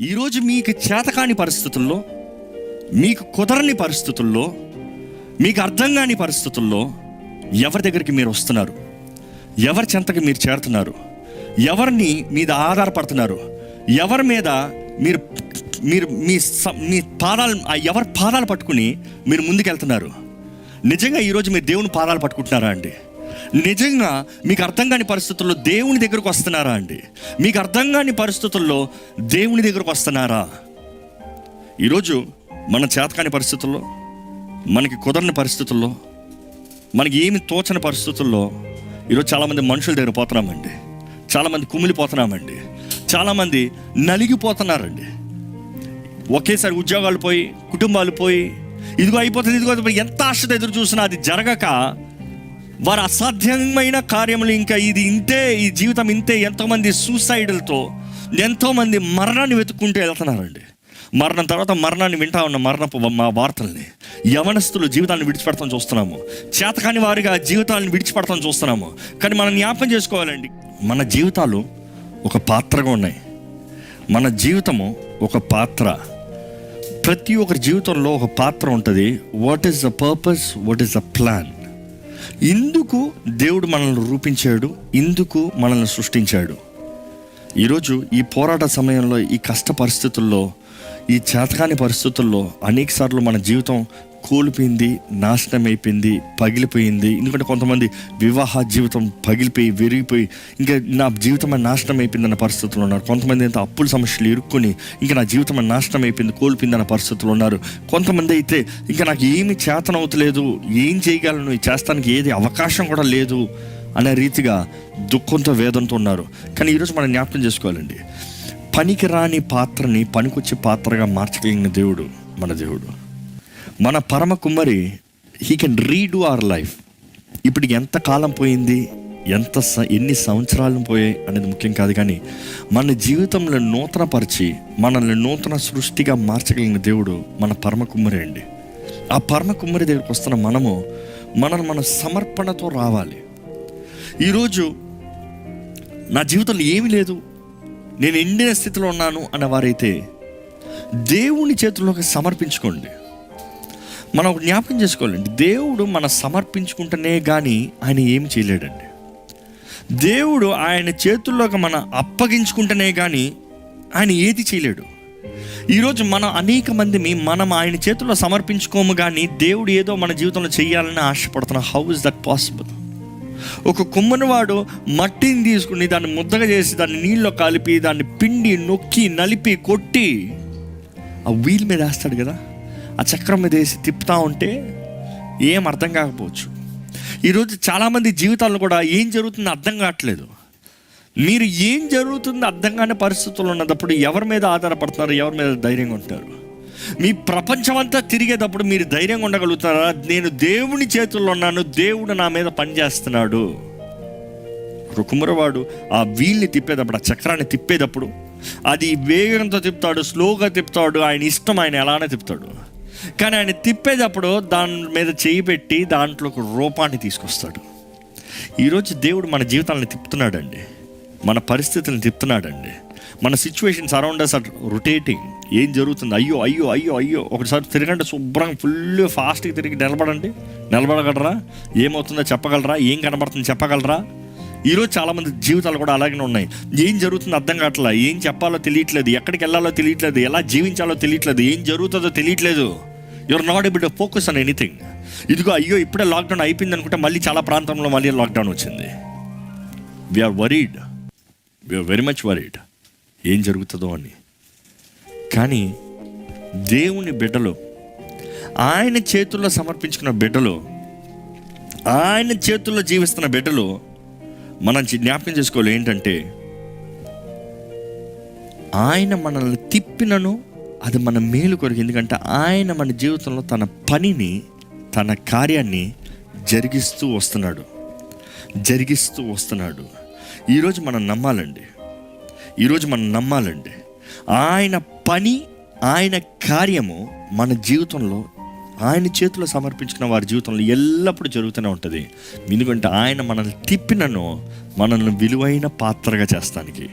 ఈరోజు మీకు చేతకాని పరిస్థితుల్లో మీకు కుదరని పరిస్థితుల్లో మీకు అర్థం కాని పరిస్థితుల్లో ఎవరి దగ్గరికి మీరు వస్తున్నారు? ఎవరి చెంతకి మీరు చేరుతున్నారు? ఎవరిని మీద ఆధారపడుతున్నారు? ఎవరి మీద మీరు మీరు మీ మీ పాదాలు ఆ ఎవరి పాదాలు పట్టుకుని మీరు ముందుకెళ్తున్నారు? నిజంగా ఈరోజు మీరు దేవుని పాదాలు పట్టుకుంటున్నారా అండి? నిజంగా మీకు అర్థం కాని పరిస్థితుల్లో దేవుని దగ్గరకు వస్తున్నారా అండి? మీకు అర్థం కాని పరిస్థితుల్లో దేవుని దగ్గరకు వస్తున్నారా? ఈరోజు మన చేతకాని పరిస్థితుల్లో మనకి కుదరని పరిస్థితుల్లో మనకి ఏమి తోచని పరిస్థితుల్లో ఈరోజు చాలామంది మనుషుల దగ్గర పోతున్నామండి. చాలామంది కుమిలిపోతున్నామండి. చాలామంది నలిగిపోతున్నారండి. ఒకేసారి ఉద్యోగాలు పోయి కుటుంబాలు పోయి ఇదిగో అయిపోతుంది ఇదిగో ఎంత ఆశతో ఎదురు చూసినా అది జరగక వారు అసాధ్యమైన కార్యములు ఇంకా ఇది ఇంతే ఈ జీవితం ఇంతే. ఎంతోమంది సూసైడ్లతో ఎంతోమంది మరణాన్ని వెతుక్కుంటూ వెళ్తున్నారండి. మరణం తర్వాత మరణాన్ని వింటా ఉన్న మరణపు మా వార్తల్ని. యవనస్తులు జీవితాన్ని విడిచిపెడతాం చూస్తున్నాము. చేతకాని వారిగా జీవితాలను విడిచిపెడతాం చూస్తున్నాము. కానీ మనం జ్ఞాపం చేసుకోవాలండి మన జీవితాలు ఒక పాత్రగా ఉన్నాయి. మన జీవితము ఒక పాత్ర. ప్రతి ఒక్కరి జీవితంలో ఒక పాత్ర ఉంటుంది. What is the purpose what is the plan ఇందుకు దేవుడు మనల్ని రూపించాడు ఇందుకు మనల్ని సృష్టించాడు. ఈరోజు ఈ పోరాట సమయంలో ఈ కష్ట పరిస్థితుల్లో ఈ చేతకాని పరిస్థితుల్లో అనేకసార్లు మన జీవితం కూలిపోయింది నాశనం అయిపోయింది పగిలిపోయింది. ఎందుకంటే కొంతమంది వివాహ జీవితం పగిలిపోయి విరిగిపోయి ఇంకా నా జీవితం నాశనం అయిపోయింది అన్న పరిస్థితులు ఉన్నారు. కొంతమంది అయితే అప్పుల సమస్యలు ఇరుక్కుని ఇంకా నా జీవితం నాశనం అయిపోయింది కోల్పోయింది అన్న పరిస్థితులు ఉన్నారు. కొంతమంది అయితే ఇంకా నాకు ఏమి చేతనవుతలేదు ఏం చేయగలను చేస్తానికి ఏది అవకాశం కూడా లేదు అనే రీతిగా దుఃఖంతో వేదంతో ఉన్నారు. కానీ ఈరోజు మనం జ్ఞాపకం చేసుకోవాలండి. పనికిరాని పాత్రని పనికొచ్చే పాత్రగా మార్చగలిగిన దేవుడు మన దేవుడు. మన పరమ కుమ్మరి he can redo our life ఇప్పటికి ఎంత కాలం పోయింది ఎంత స- ఎన్ని సంవత్సరాలు పోయాయి అనేది ముఖ్యం కాదు కానీ మన జీవితంలో నూతనపరిచి మనల్ని నూతన సృష్టిగా మార్చగలిగిన దేవుడు మన పరమ కుమ్మరి అండి. ఆ పరమ కుమ్మరి దగ్గరికి వస్తున్న మనము మనల్ని మన సమర్పణతో రావాలి. ఈరోజు నా జీవితంలో ఏమీ లేదు నేను ఎండిన స్థితిలో ఉన్నాను అన్నవారైతే దేవుని చేతుల్లోకి సమర్పించుకోండి. మనం ఒక జ్ఞాపకం చేసుకోవాలండి. దేవుడు మన సమర్పించుకుంటేనే కానీ ఆయన ఏమి చేయలేడండి. దేవుడు ఆయన చేతుల్లోకి మన అప్పగించుకుంటేనే కానీ ఆయన ఏది చేయలేడు. ఈరోజు మనం అనేక మందిని మనం ఆయన చేతుల్లో సమర్పించుకోము కానీ దేవుడు ఏదో మన జీవితంలో చేయాలని ఆశపడుతున్నాం హౌ ఇస్ దట్ పాసిబుల్ ఒక కుమ్మనివాడు మట్టిని తీసుకుని దాన్ని ముద్దగా చేసి దాన్ని నీళ్ళలో కలిపి దాన్ని పిండి నొక్కి నలిపి కొట్టి ఆ వీల్ మీద వేస్తాడు కదా? ఆ చక్రం మీద వేసి తిప్పుతా ఉంటే ఏం అర్థం కాకపోవచ్చు. ఈరోజు చాలామంది జీవితాల్లో కూడా ఏం జరుగుతుందో అర్థం కావట్లేదు. మీరు ఏం జరుగుతుందో అర్థం కాని పరిస్థితుల్లో ఉన్నప్పుడు ఎవరి మీద ఆధారపడుతున్నారు ఎవరి మీద ధైర్యంగా ఉంటారు? మీ ప్రపంచమంతా తిరిగేటప్పుడు మీరు ధైర్యంగా ఉండగలుగుతారా? నేను దేవుని చేతుల్లో ఉన్నాను దేవుడు నా మీద పనిచేస్తున్నాడు. ఒక కుమ్మరవాడు ఆ వీల్ని తిప్పేటప్పుడు ఆ చక్రాన్ని తిప్పేటప్పుడు అది వేగంతో తిప్పుతాడు స్లోగా తిప్పుతాడు ఆయన ఇష్టం ఆయన ఎలానే తిప్పుతాడు. కానీ ఆయన తిప్పేటప్పుడు దాని మీద చేయి పెట్టి దాంట్లో ఒక రూపాన్ని తీసుకొస్తాడు. ఈరోజు దేవుడు మన జీవితాలను తిప్పుతున్నాడండి. మన పరిస్థితులను తిప్పుతున్నాడండి. మన situations around us are rotating ఏం జరుగుతుంది? అయ్యో అయ్యో అయ్యో అయ్యో. ఒకసారి తిరగండి శుభ్రంగా ఫుల్ ఫాస్ట్గా తిరిగి నిలబడండి. నిలబడగలరా? ఏమవుతుందో చెప్పగలరా? ఏం కనబడుతుందో చెప్పగలరా? ఈరోజు చాలామంది జీవితాలు కూడా అలాగే ఉన్నాయి. ఏం జరుగుతుందో అర్థం కావట్లా? ఏం చెప్పాలో తెలియట్లేదు. ఎక్కడికి వెళ్ళాలో తెలియట్లేదు. ఎలా జీవించాలో తెలియట్లేదు. ఏం జరుగుతుందో తెలియట్లేదు. Your not able to focus on anything ఇదిగో అయ్యో ఇప్పుడే లాక్డౌన్ అయిపోయింది అనుకుంటే మళ్ళీ చాలా ప్రాంతంలో మళ్ళీ లాక్డౌన్ వచ్చింది. We are worried we are very much worried ఏం జరుగుతుందో అని. కానీ దేవుని బిడ్డలు ఆయన చేతుల్లో సమర్పించుకున్న బిడ్డలు ఆయన చేతుల్లో జీవిస్తున్న బిడ్డలు మనం జ్ఞాపకం చేసుకోవాలి ఏంటంటే ఆయన మనల్ని తిప్పినను అది మన మేలు కొరకు. ఎందుకంటే ఆయన మన జీవితంలో తన పనిని తన కార్యాన్ని జరిగిస్తూ వస్తున్నాడు. జరిగిస్తూ వస్తున్నాడు. ఈరోజు మనం నమ్మాలండి. ఈరోజు మనం నమ్మాలండి. ఆయన పని ఆయన కార్యము మన జీవితంలో ఆయన చేతిలో సమర్పించుకున్న వారి జీవితంలో ఎల్లప్పుడూ జరుగుతూనే ఉంటుంది. ఎందుకంటే ఆయన మనల్ని తిప్పినను మనల్ని విలువైన పాత్రగా చేస్తానికి.